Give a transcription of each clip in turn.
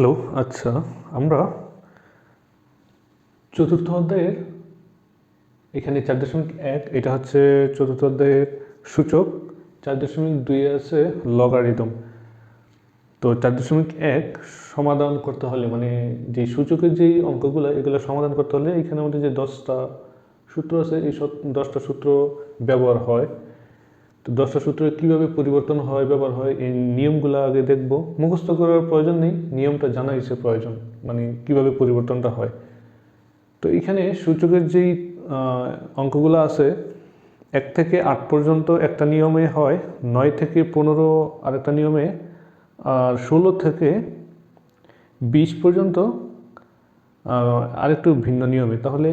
Hello আচ্ছা আমরা চতুর্থ অধ্যায়ের এখানে চার দশমিক এক, এটা হচ্ছে চতুর্থ অধ্যায়ের সূচক, চার দশমিক দুই আছে লগারিদম। তো চার দশমিক এক সমাধান করতে হলে মানে যে সূচকের যেই অঙ্কগুলো, এগুলো সমাধান করতে হলে এখানে আমাদের যে দশটা সূত্র আছে, এই সব দশটা সূত্র ব্যবহার হয়। তো দশটা সূত্র কীভাবে পরিবর্তন হয়, ব্যবহার হয়, এই নিয়মগুলো আগে দেখব। মুখস্থ করার প্রয়োজন নেই, নিয়মটা জানা ইসে প্রয়োজন মানে কীভাবে পরিবর্তনটা হয়। তো এখানে সূচকের যেই অঙ্কগুলো আছে, এক থেকে আট পর্যন্ত একটা নিয়মে হয়, নয় থেকে পনেরো আরেকটা নিয়মে, আর ষোলো থেকে বিশ পর্যন্ত আরেকটু ভিন্ন নিয়মে। তাহলে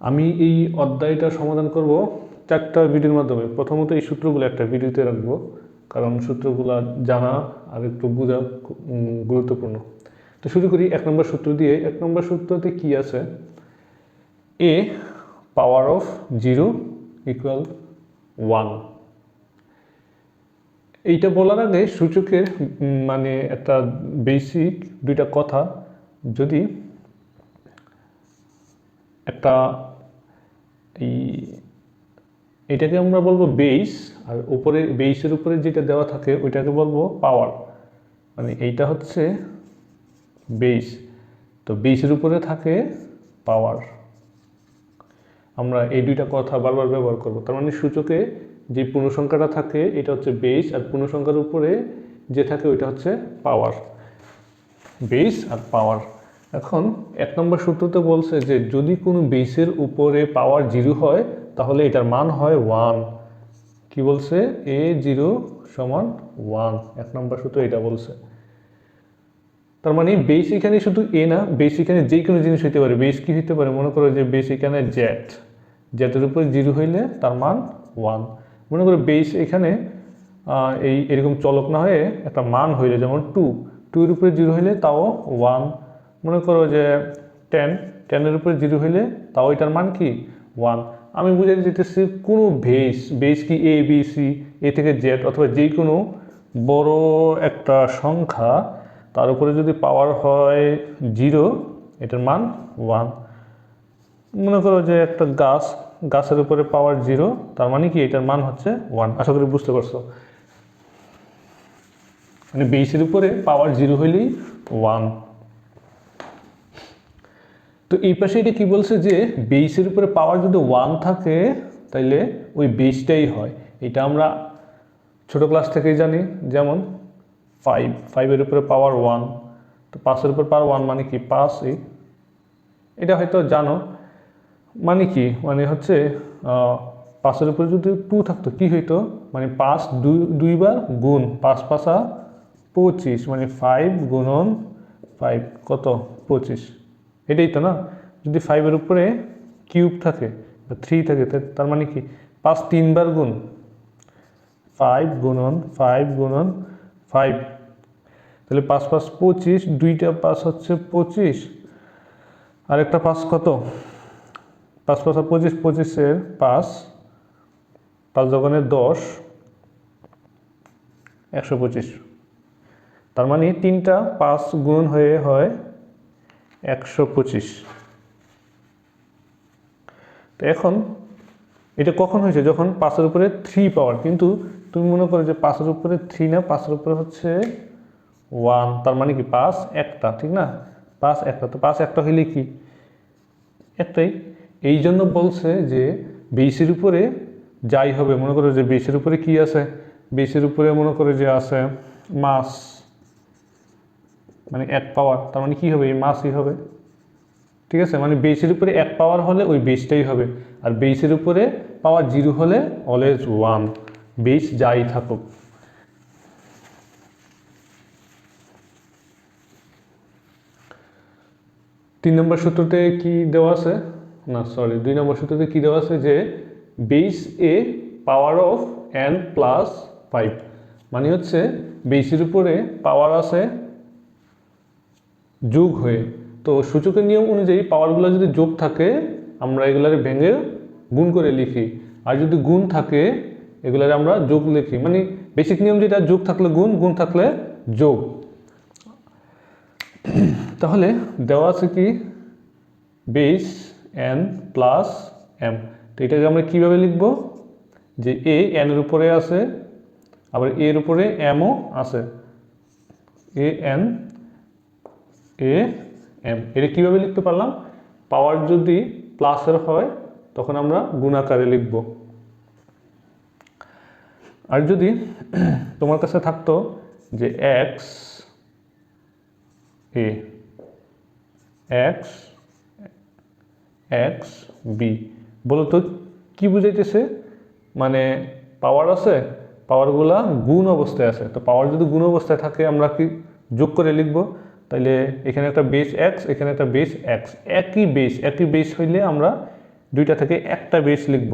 আমি এই অধ্যায়টা সমাধান করব। চারটা ভিডিওর মাধ্যমে প্রথমত এই সূত্রগুলো একটা ভিডিওতে রাখব। কারণ সূত্রগুলো জানা আর একটু বোঝা গুরুত্বপূর্ণ। তো শুরু করি এক নম্বর সূত্র দিয়ে। এক নম্বর সূত্রতে কি আছে? A power of zero equal one এইটা বলার আগে সূচকের মানে একটা বেসিক দুইটা কথা। যদি একটা, এই এটাকে আমরা বলব বেস আর উপরে বেসের উপরে যেটা দেওয়া থাকে, ওইটাকে বলব পাওয়ার মানে এইটা হচ্ছে বেস তো বেসের উপরে থাকে পাওয়ার আমরা এই দুইটা কথা বারবার ব্যবহার করব। তার মানে সূচকে যে পূর্ণসংখ্যাটা থাকে, এটা হচ্ছে বেস আর পূর্ণসংখ্যার উপরে যে থাকে, ওইটা হচ্ছে পাওয়ার বেস আর পাওয়ার এখন এক নম্বর সূত্রতে বলছে যে যদি কোনো বেসের উপরে পাওয়ার জিরো হয় তাহলে এটার মান হয় ওয়ান কি বলছে? এ জিরো সমান ওয়ান এক নম্বর সূত্র এটা বলছে। তার মানে বেস এখানে শুধু এ না বেস এখানে যে কোনো জিনিস হইতে পারে। বেস কি হইতে পারে? মনে করো যে বেস এখানে জেট জেটের উপরে জিরো হইলে তার মান ওয়ান মনে করো বেস এখানে এই এরকম চলক না হয়ে একটা মান হইলে, যেমন টু টু এর উপরে জিরো হইলে তাও ওয়ান মনে করো যে টেন টেনের উপরে জিরো হইলে তাও এটার মান কি? ওয়ান আমি বুঝাতে দিতেছি কোনো বেস বেস কি এ বি সি এ থেকে জেড অথবা যে কোনো বড় একটা সংখ্যা, তার উপরে যদি পাওয়ার হয় জিরো এটার মান ওয়ান মনে করো যে একটা গাছ, গাছের উপরে পাওয়ার জিরো তার মানে কি এটার মান হচ্ছে ওয়ান আশা করি বুঝতে পারছ। মানে বেসের উপরে পাওয়ার জিরো হইলেই ওয়ান তো এই পাশে এটা কী বলছে যে বেসের উপরে পাওয়ার যদি ওয়ান থাকে, তাইলে ওই বেসটাই হয়। এটা আমরা ছোট ক্লাস থেকেই জানি, যেমন ফাইভ ফাইভের উপরে পাওয়ার ওয়ান তো পাঁচের উপর পাওয়ার ওয়ান মানে কি? পাঁচ, এই এটা হয়তো জানো। মানে কি? মানে হচ্ছে পাঁচের উপরে যদি টু থাকতো, কি হইতো? মানে পাঁচ দুই, দুইবার গুণ পাঁচ পাঁচা পঁচিশ মানে ফাইভ গুণন ফাইভ কত? পঁচিশ। এটাই তো না? যদি ফাইভের উপরে কিউব থাকে, বা থ্রি থাকে তার মানে কি? পাঁচ তিনবার গুণ ফাইভ গুণন ফাইভ গুণন ফাইভ তাহলে পাঁচ পাঁচ পঁচিশ, দুইটা পাঁচ হচ্ছে পঁচিশ। আর একটা পাঁচ কত? পাঁচ পাঁচ পঁচিশ, পঁচিশের পাঁচ পাঁচ দোকানে দশ, একশো পঁচিশ। তার মানে তিনটা পাঁচ গুণ হয়ে হয় একশো পঁচিশ। তো এখন এটা কখন হয়েছে? যখন পাঁচের উপরে থ্রি পাওয়ার, কিন্তু তুমি মনে করো যে পাঁচের উপরে থ্রি না, পাঁচের উপরে হচ্ছে ওয়ান তার মানে কি পাঁচ একটা, ঠিক না? পাঁচ একটা, তো পাঁচ একটা হইলে কি? একটাই। এই জন্য বলছে যে বেসের উপরে যাই হবে, মনে করো যে বেসের উপরে কি আছে? বেসের উপরে মনে করো যে আছে মাস। মানে এক পাওয়ার তার মানে কি হবে? এই মাসই হবে। ঠিক আছে? মানে বেসের উপরে এক পাওয়ার হলে ওই বেসটাই হবে। আর বেসের উপরে পাওয়ার জিরো হলে অলওয়েজ ওয়ান বেস যাই থাকুক। তিন নম্বর সূত্রতে কি দেওয়া আছে? না সরি দুই নম্বর সূত্রতে কি দেওয়া আছে যে base A power of N plus five মানে হচ্ছে বেসের উপরে পাওয়ার আছে যোগ হয়ে, তো সূচকের নিয়ম অনুযায়ী পাওয়ারগুলো যদি যোগ থাকে, আমরা এগুলারে ভেঙে গুণ করে লিখি। আর যদি গুণ থাকে, এগুলারে আমরা যোগ লিখি। মানে বেসিক নিয়ম যেটা, যোগ থাকলে গুণ গুণ থাকলে যোগ। তাহলে দেওয়া আছে কি? বেস এন প্লাস এম তো এটাকে আমরা কীভাবে লিখব? যে এ এনের উপরে আছে, আবার এর উপরে এমও আছে। এ এন এ এম এটা কীভাবে লিখতে পারলাম? পাওয়ার যদি প্লাসের হয়, তখন আমরা গুণাকারে লিখব। আর যদি তোমার কাছে থাকতো যে X A X X B বলো তো, কী বুঝাইতেছে? মানে পাওয়ার আছে পাওয়ারগুলা গুণ অবস্থায় আছে। তো পাওয়ার যদি গুণ অবস্থায় থাকে, আমরা কি যোগ করে লিখব? তাইলে এখানে একটা বেস এক্স এখানে একটা বেস এক্স একই বেস একই বেস হইলে আমরা দুইটা থেকে একটা বেস লিখব।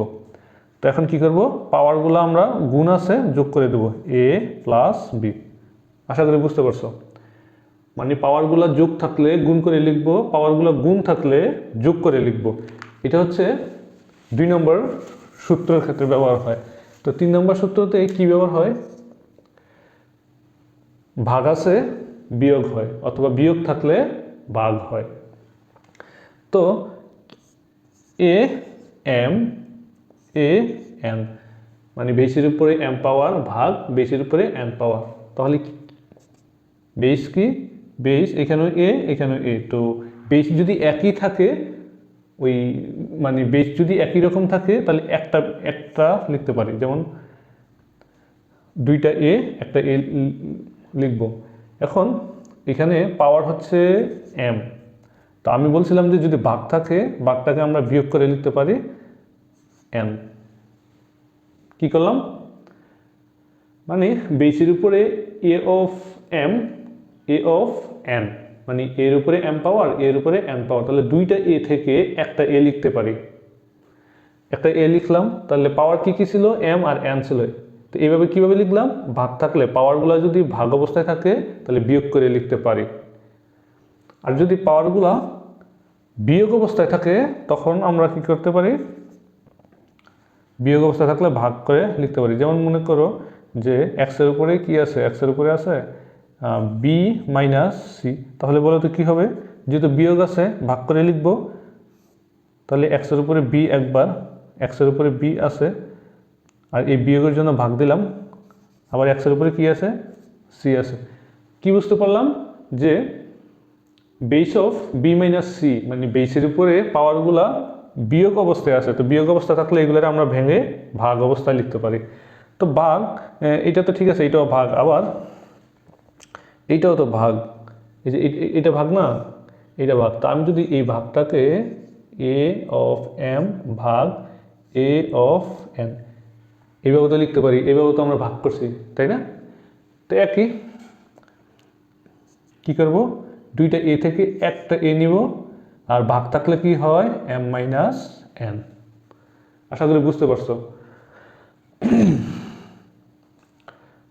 তো এখন কি করব? পাওয়ারগুলো আমরা গুণ আছে যোগ করে দেব এ প্লাস বি আশা করি বুঝতে পারছ? মানে পাওয়ারগুলো যোগ থাকলে গুণ করে লিখব পাওয়ারগুলো গুণ থাকলে যোগ করে লিখব। এটা হচ্ছে দুই নম্বর সূত্রের ক্ষেত্রে ব্যবহার হয়। তো তিন নম্বর সূত্রতে কি ব্যবহার হয়? ভাগ আছে বিয়োগ হয় অথবা বিয়োগ থাকলে ভাগ হয়। তো এ এম, এ এন মানে বেশির উপরে এম পাওয়ার ভাগ বেশির উপরে এন পাওয়ার। তাহলে বেস কি? বেস, এখানেও এ এখানেও এ। তো বেস যদি একই থাকে, ওই মানে বেস যদি একই রকম থাকে, তাহলে একটা একটা লিখতে পারি। যেমন দুইটা এ, একটা এ লিখব। এখন এখানে পাওয়ার হচ্ছে এম তো আমি বলছিলাম যে যদি বাঘ থাকে বাঘটাকে আমরা বিয়োগ করে লিখতে পারি এন কি করলাম? মানে বেসের উপরে A of M A of N মানে এর উপরে এম পাওয়ার এর উপরে এন পাওয়ার তাহলে দুইটা এ থেকে একটা এ লিখতে পারি। একটা এ লিখলাম, তাহলে পাওয়ার কি কি ছিল? এম আর এন ছিল। তো এইভাবে কীভাবে লিখলাম? ভাগ থাকলে পাওয়ারগুলো যদি ভাগ অবস্থায় থাকে, তাহলে বিয়োগ করে লিখতে পারি। আর যদি পাওয়ারগুলা বিয়োগ অবস্থায় থাকে, তখন আমরা কি করতে পারি? বিয়োগ অবস্থায় থাকলে ভাগ করে লিখতে পারি। যেমন মনে করো যে এক্সের উপরে কি আছে? এক্সের উপরে আছে বি মাইনাস সি তাহলে বলো তো কী হবে? যেহেতু বিয়োগ আছে, ভাগ করে লিখব। তাহলে এক্সের উপরে বি একবার এক্সের উপরে বি আছে আর এই বিয়োগের জন্য ভাগ দিলাম। আবার এক্সের উপরে কী আছে? সি আছে। কি বুঝতে পারলাম? যে base of B minus C মানে বেসের উপরে পাওয়ারগুলা বিয়োগ অবস্থায় আছে। তো বিয়োগ অবস্থা থাকলে এগুলোর আমরা ভেঙে ভাগ অবস্থায় লিখতে পারি। তো ভাগ এটা তো ঠিক আছে, এটাও ভাগ। আবার এইটাও তো ভাগ। এই যে এটা ভাগ না? এটা ভাগ। তো আমি যদি এই ভাগটাকে এ অফ এম ভাগ এ অফ এন এইভাবে তো লিখতে পারি এইভাবে তো আমরা ভাগ করছি, তাই না? তো একই, কী করব? দুইটা এ থেকে একটা এ নিব, আর ভাগ থাকলে কি হয়? এম মাইনাস এন আশা করি বুঝতে পারছ।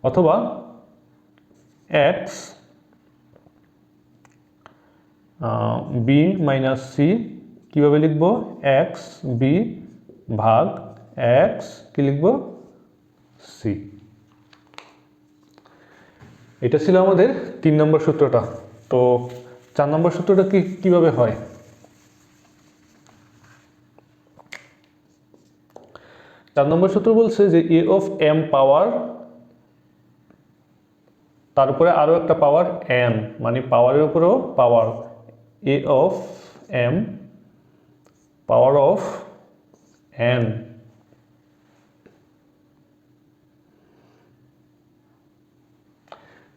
অথবা এক্স বি মাইনাস সি কীভাবে লিখব? এক্স বি ভাগ এক্স কি লিখব? সি এটা ছিল আমাদের তিন নম্বর সূত্রটা। তো চার নম্বর সূত্রটা কি, কীভাবে হয়? চার নম্বর সূত্র বলছে যে এ অফ এম পাওয়ার তারপরে আরও একটা পাওয়ার এন মানে পাওয়ারের উপরেও power a of m power of n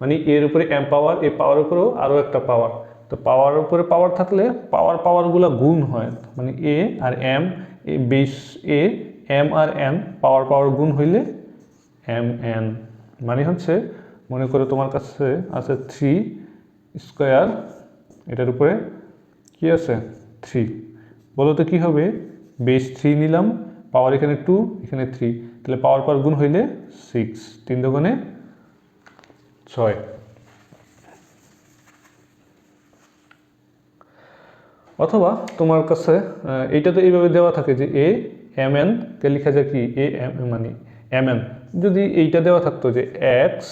মানে এর উপরে এম পাওয়ার এ পাওয়ার উপরেও আরও একটা পাওয়ার তো পাওয়ার উপরে পাওয়ার থাকলে পাওয়ার পাওয়ারগুলো গুণ হয়। মানে a R m a base a m R n power power গুণ হইলে এম এন মানে হচ্ছে, মনে করে তোমার কাছে আছে থ্রি স্কোয়ার এটার উপরে কি আছে? থ্রি বলো তো কী হবে? বেস থ্রি নিলাম পাওয়ার এখানে টু এখানে থ্রি তাহলে পাওয়ার পাওয়ার গুণ হইলে সিক্স তিন দোকানে ছয়। অথবা তোমার কাছে এইটা তো এইভাবে দেওয়া থাকে যে এ, এম, এন, কে লেখা যায় কি? এ, এম মানে এম, এন। যদি এইটা দেওয়া থাকতো যে এক্স,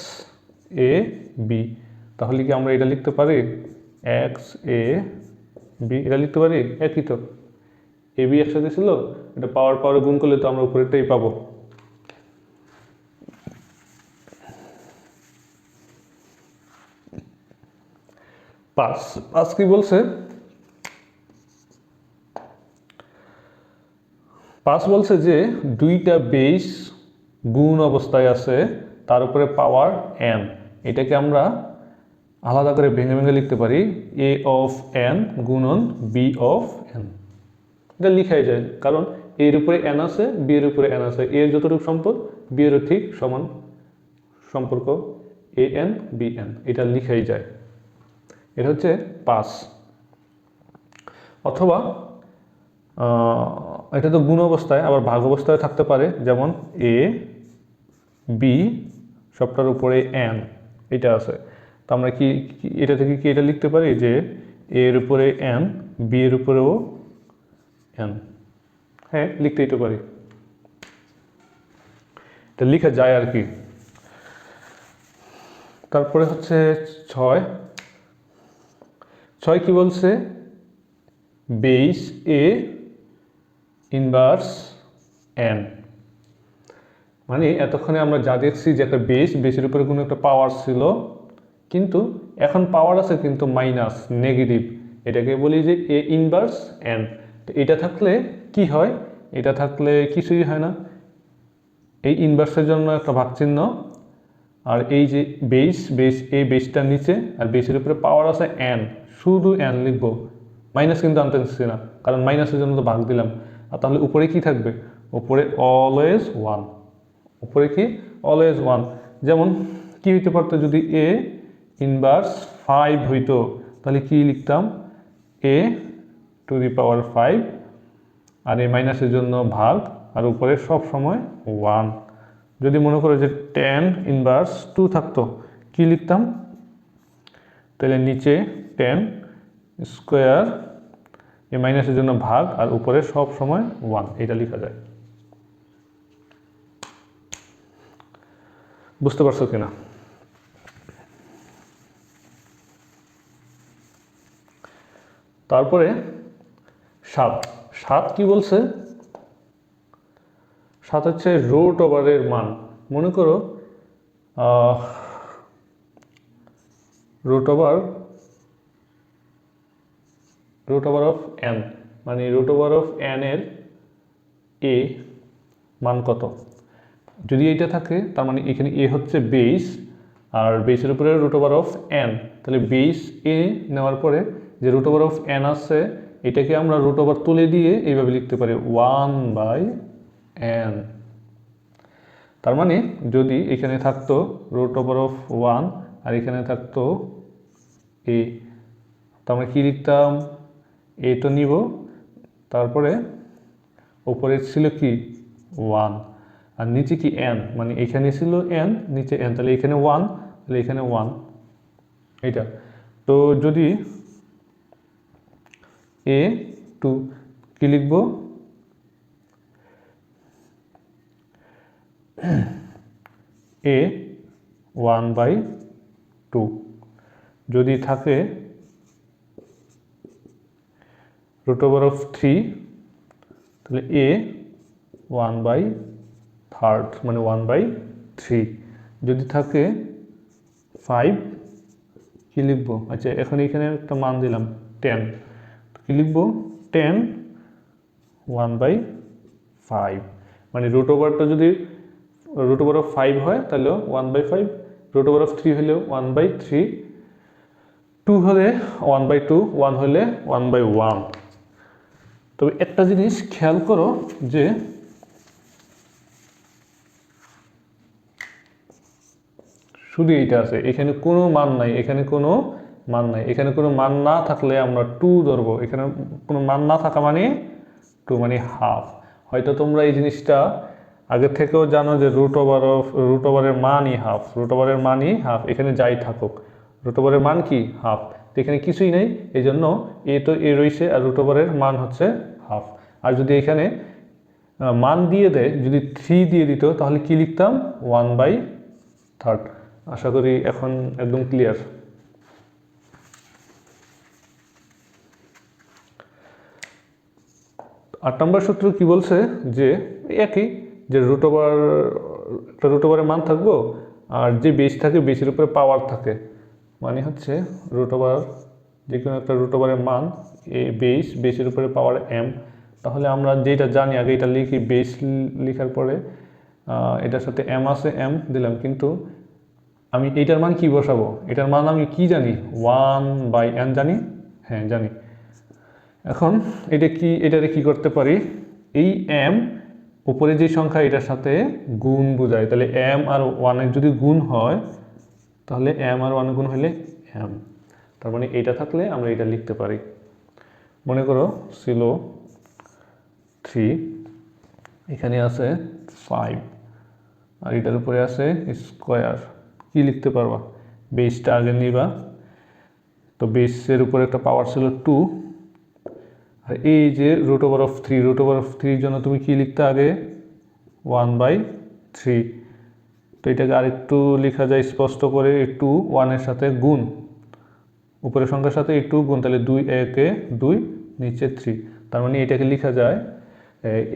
এ, বি, তাহলে কি আমরা এটা লিখতে পারি? এক্স, এ, বি, এটা লিখতে পারি? একই তো। এ, বি একসাথে ছিল, এটা পাওয়ার পাওয়ারে গুণ করলে তো আমরা উপরেরটাই পাবো। পাঁচ পাস কি বলছে? পাস বলছে যে দুইটা বেস গুণ অবস্থায় আছে, তার উপরে পাওয়ার এন এটাকে আমরা আলাদা করে ভেঙে ভেঙে লিখতে পারি এ অফ এন গুণন বি অফ এন এটা লিখাই যায়, কারণ এর উপরে এন আছে বি এর উপরে এন আছে। এর যতটুকু সম্পদ বি এরও ঠিক সমান সম্পর্ক এ এন বি এন এটা লিখাই যায়। এটা হচ্ছে পাস। অথবা এটা তো গুণ অবস্থায়, আবার ভাগ অবস্থায় থাকতে পারে, যেমন এ বি সবটার উপরে এন এটা আছে। তো আমরা কি এটা থেকে কি এটা লিখতে পারি? যে এর উপরে এন বি এর উপরেও এন হ্যাঁ লিখতেই তো পারি। এটা লিখা যায় আর কি। তারপরে হচ্ছে ছয়। ছয় কি বলছে? Base a inverse n. মানে এতক্ষণে আমরা যা দেখছি যে একটা বেস বেসের উপরে কোনো একটা পাওয়ার ছিল, কিন্তু এখন পাওয়ার আছে কিন্তু মাইনাস, নেগেটিভ। এটাকে বলি যে এ ইনভার্স এন। তো এটা থাকলে কি হয়? এটা থাকলে কিছুই হয় না। এই ইনভার্সের জন্য একটা ভাগ চিহ্ন আর এই যে বেস বেস এই বেসটার নিচে, আর বেসের উপরে পাওয়ার আছে এন শুধু এন লিখব। মাইনাস কিন্তু আনতে চাচ্ছি না, কারণ মাইনাসের জন্য তো ভাগ দিলাম। আর তাহলে উপরে কি থাকবে? উপরে অলওয়েজ ওয়ান উপরে কি? অলওয়েজ ওয়ান যেমন কি হইতে পারতো যদি এ ইনভার্স ফাইভ হইতো, তাহলে কি লিখতাম? এ টু দি পাওয়ার ফাইভ আর এই মাইনাসের জন্য ভাগ, আর উপরে সব সময় ওয়ান যদি মনে করো যে টেন ইনভার্স টু থাকতো, কি লিখতাম? তাহলে নিচে টেন স্কোয়ার এই মাইনাসের জন্য ভাগ আর উপরে সব সময় ওয়ান এটা লেখা যায়। বুঝতে পারছ কিনা? তারপরে সাত সাত কি বলছে? সাত হচ্ছে রুট ওভারের মান। মনে করো root over root over of n মানে রুট ওভার অফ এন এর এ মান কত? যদি এইটা থাকে, তার মানে এখানে এ হচ্ছে বেস আর বেসের উপরে রুট ওভার অফ এন তাহলে বেস এ নেওয়ার পরে যে রুট ওভার অফ এন আছে, এটাকে আমরা রুট ওভার তুলে দিয়ে এইভাবে লিখতে পারি। ওয়ান বাই এন তার মানে যদি এখানে থাকতো রুট ওভার অফ ওয়ান আর এখানে থাকতো এ তো আমরা কী লিখতাম? এ তো নিব, তারপরে ওপরে ছিল কি? ওয়ান আর নিচে কি এন মানে এখানে ছিল এন নিচে এন তাহলে এখানে ওয়ান তাহলে এখানে ওয়ান এইটা। তো যদি এ টু কি লিখব? এ ওয়ান বাই টু যদি থাকে রুট ওভার অফ থ্রি তাহলে এ ওয়ান বাই থার্ড মানে ওয়ান বাই থ্রি যদি থাকে ফাইভ কী লিখব? আচ্ছা এখন এখানে একটা মান দিলাম টেন কী লিখব? টেন ওয়ান বাই ফাইভ মানে রুট ওভারটা যদি রুট ওভার অফ ফাইভ হয়, তাহলে one by five root over of three হলে ওয়ান বাই থ্রি টু হলে ওয়ান বাই টু ওয়ান হলে ওয়ান বাই ওয়ান তবে একটা জিনিস খেয়াল করো যে শুধু এইটা আছে, এখানে কোনো মান নাই, এখানে কোনো মান নাই। এখানে কোনো মান না থাকলে আমরা টু ধরবো। এখানে কোনো মান না থাকা মানে টু মানে হাফ হয়তো তোমরা এই জিনিসটা আগে থেকেও জানো যে রুট ওভার অফ রুট ওভারের মানই হাফ রুট ওভারের মানই হাফ এখানে যাই থাকুক। রুট ওভারের মান কি? হাফ তো এখানে কিছুই নেই এই জন্য এ তো এ রয়েছে আর রুট ওভারের মান হচ্ছে হাফ আর যদি এখানে মান দিয়ে দেয়, যদি থ্রি দিয়ে দিত, তাহলে কি লিখতাম? ওয়ান বাই থার্ড আশা করি এখন একদম ক্লিয়ার আট নম্বর সূত্র কি বলছে? যে, একই যে রুট ওভার একটা রুট ওভারের মান থাকব, আর যে বেস থাকে বেসের উপরে পাওয়ার থাকে। মানে হচ্ছে রুট ওভার যে কোনো একটা রুট ওভারের মান, এ বেস বেসের উপরে পাওয়ার এম তাহলে আমরা যেটা জানি, আগে এটা লিখি বেস লেখার পরে এটার সাথে এম আছে এম দিলাম। কিন্তু আমি এটার মান কি বসাবো? এটার মান আমি কি জানি? ওয়ান বাই এন জানি? হ্যাঁ জানি। এখন এটা কি, এটারে কি করতে পারি? এই এম উপরে যে সংখ্যা, এটার সাথে গুণ বোঝায়। তাহলে এম আর ওয়ানের যদি গুণ হয়, তাহলে এম আর ওয়ান গুণ হলে এম তার মানে এটা থাকলে আমরা এটা লিখতে পারি। মনে করো ছিল থ্রি এখানে আছে ফাইভ আর এটার উপরে আছে স্কোয়ার কি লিখতে পারবা? বেসটা আগে নিবা। তো বেসের উপরে একটা পাওয়ার ছিল টু এই যে root over of three root over of থ্রির জন্য তুমি কি লিখতে আগে? ওয়ান বাই থ্রি তো এটাকে আরেকটু লেখা যায় স্পষ্ট করে টু ওয়ানের সাথে গুণ। উপরের সংখ্যার সাথে টু গুণ, তাহলে দুই, একে দুই, নিচে থ্রি তার মানে এটাকে লেখা যায়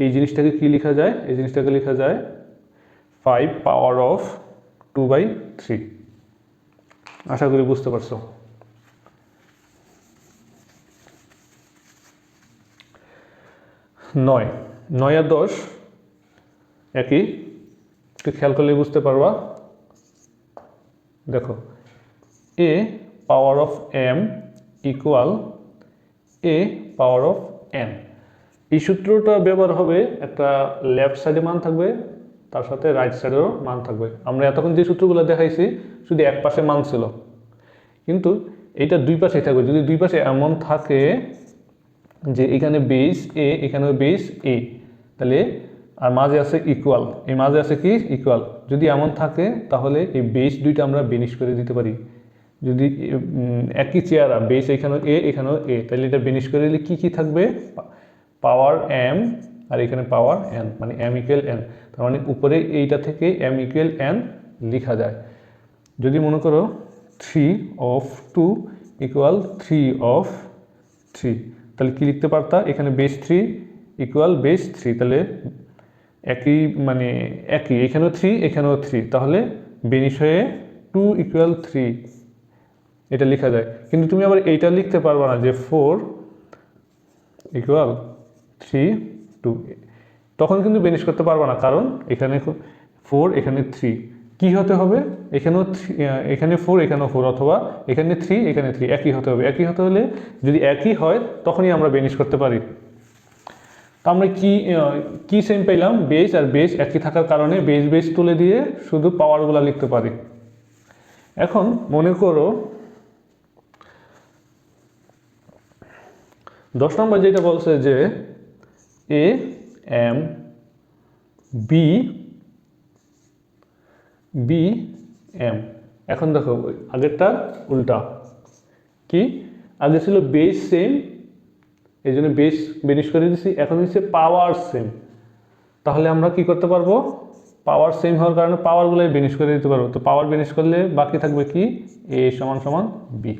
এই জিনিসটাকে কি লেখা যায়? এই জিনিসটাকে লেখা যায় five power of two by three আশা করি বুঝতে পারছ। নয়। নয় আর দশ, একই। একটু খেয়াল করলে বুঝতে পারবা। দেখো, a power of m equal a power of n. এই সূত্রটা ব্যবহার হবে একটা লেফট সাইডে মান থাকবে, তার সাথে রাইট সাইডেরও মান থাকবে। আমরা এতক্ষণ যে সূত্রগুলো দেখাইছি, শুধু এক পাশে মান ছিল। কিন্তু এটা দুই পাশেই থাকবে। যদি দুই পাশে এমন থাকে যে এখানে বেস এ এখানে বেস এ তাহলে আর মাঝে আছে ইকুয়াল এই মাঝে আছে কি? ইকুয়াল যদি এমন থাকে, তাহলে এই বেস দুইটা আমরা বেনিশ করে দিতে পারি। যদি একই চেয়ারা বেস এখানেও এ এখানেও এ তাহলে এটা বেনিশ করে দিলে কী কী থাকবে? পাওয়ার এম আর এখানে পাওয়ার এন মানে এম ইকুয়াল এন তার মানে উপরে এইটা থেকে এম ইকুয়াল এন লেখা যায়। যদি মনে করো three of two equal three of three তাহলে কি লিখতে পারতা? এখানে base three equal base three তাহলে একই মানে একই, এখানেও থ্রি এখানেও থ্রি তাহলে বেনিশ হয়ে টু ইকুয়াল থ্রি এটা লেখা যায়। কিন্তু তুমি আবার এইটা লিখতে পারবা না যে ফোর ইকুয়াল থ্রি টু তখন কিন্তু বেনিশ করতে পারবা না, কারণ এখানে ফোর এখানে থ্রি কি হতে হবে? এখানেও এখানে ফোর এখানেও ফোর অথবা এখানে থ্রি এখানে থ্রি একই হতে হবে। একই হতে হলে যদি একই হয়, তখনই আমরা বেনিশ করতে পারি। তো আমরা কি কি সেম পেলাম? বেস আর বেস একই থাকার কারণে বেস বেস তুলে দিয়ে শুধু পাওয়ারগুলো লিখতে পারি। এখন মনে করো, দশ নম্বর যেটা বলছে যে a m b b m এখন দেখো আগেরটা উল্টা। কি? আগে ছিল বেস সেম এই জন্য বেস বেনিশ করে দিচ্ছি এখন হচ্ছে পাওয়ার সেম তাহলে আমরা কি করতে পারব? পাওয়ার সেম হওয়ার কারণে পাওয়ারগুলোই বেনিশ করে দিতে পারব। তো পাওয়ার বেনিশ করলে বাকি থাকবে কি? এ সমান সমান বি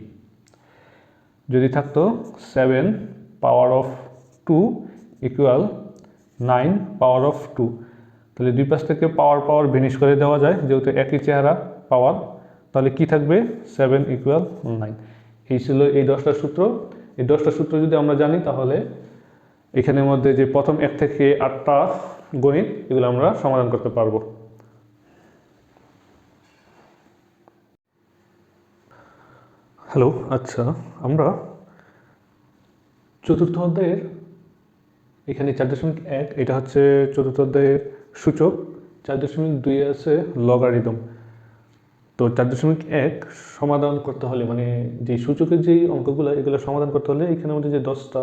যদি থাকতো seven power of two equal nine power of two তাহলে দুই পাশ থেকে পাওয়ার পাওয়ার ভিনিশ করে দেওয়া যায়, যেহেতু একই চেহারা পাওয়ার, তাহলে কি থাকবে? সেভেন ইকুয়াল নাইন এই ছিল এই দশটা সূত্র। এই দশটা সূত্র যদি আমরা জানি, তাহলে এখানের মধ্যে যে প্রথম এক থেকে আটটা গণিত, এগুলো আমরা সমাধান করতে পারব। হ্যালো আচ্ছা আমরা চতুর্থ অধ্যায়ের, এখানে চার দশমিক এক, এটা হচ্ছে চতুর্থ অধ্যায়ের সূচক চার দশমিক দুই আছে লগারিদম তো চার দশমিক এক সমাধান করতে হলে মানে যে সূচকের যে অঙ্কগুলো, এগুলো সমাধান করতে হলে এখানের মধ্যে যে দশটা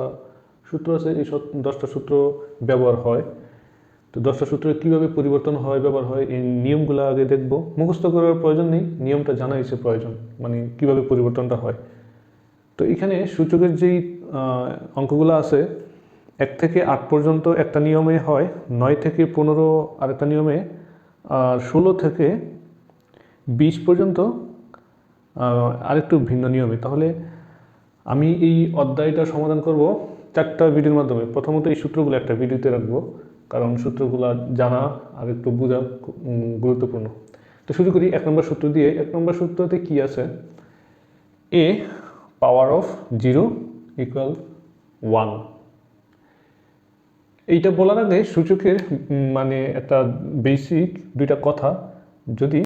সূত্র আছে, এই সব দশটা সূত্র ব্যবহার হয়। তো দশটা সূত্র কীভাবে পরিবর্তন হয়, ব্যবহার হয়, এই নিয়মগুলো আগে দেখব। মুখস্থ করার প্রয়োজন নেই, নিয়মটা জানা হয়েছে প্রয়োজন মানে কীভাবে পরিবর্তনটা হয়। তো এখানে সূচকের যেই অঙ্কগুলো আছে এক থেকে আট পর্যন্ত একটা নিয়মে হয়, নয় থেকে পনেরো আরেকটা নিয়মে, আর ষোলো থেকে বিশ পর্যন্ত আরেকটু ভিন্ন নিয়মে। তাহলে আমি এই অধ্যায়টা সমাধান করব চারটা ভিডিওর মাধ্যমে। প্রথমত এই সূত্রগুলো একটা ভিডিওতে রাখব, কারণ সূত্রগুলো জানা আর একটু বোঝা গুরুত্বপূর্ণ। তো শুরু করি এক নম্বর সূত্র দিয়ে। এক নম্বর সূত্রতে কি আছে? A power of zero equal one এইটা বলার আগে সূচকের মানে একটা বেসিক দুইটা কথা যদি